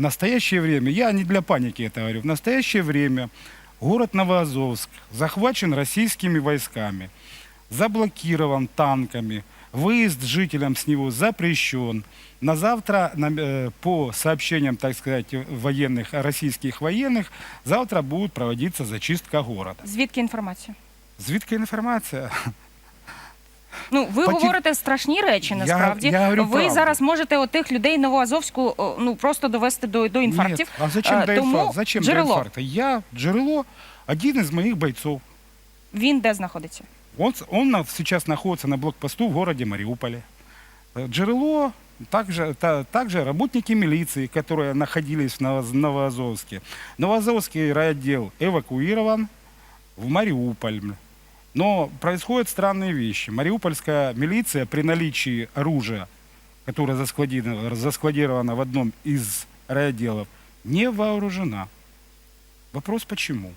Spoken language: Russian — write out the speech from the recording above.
В настоящее время, я не для паники это говорю, в настоящее время город Новоазовск захвачен российскими войсками, заблокирован танками, выезд жителям с него запрещен. На завтра, на- э, по сообщениям, так сказать, военных, российских военных, завтра будет проводиться зачистка города. Звідки інформація? Звідки інформація? Ну, ви Поті- говорите страшні речі, насправді. я говорю ви правду. зараз можете отих людей Новоазовську о, ну, просто довести до, до інфарктів. Нет. А зачем Е, до Тому инфаркта? Зачем джерело. до инфаркта? Я джерело, один из моих бойцов. Він де знаходиться? Он, с- он на- сейчас находится на блокпосту в городе Мариуполе. Э, Джерело, также, та- также работники милиции, которые находились в Новоз- Новоазовске. Новоазовский райотдел эвакуирован в Мариуполь. Но происходят странные вещи. Мариупольская милиция при наличии оружия, которое заскладировано, в одном из райотделов, не вооружена. Вопрос почему?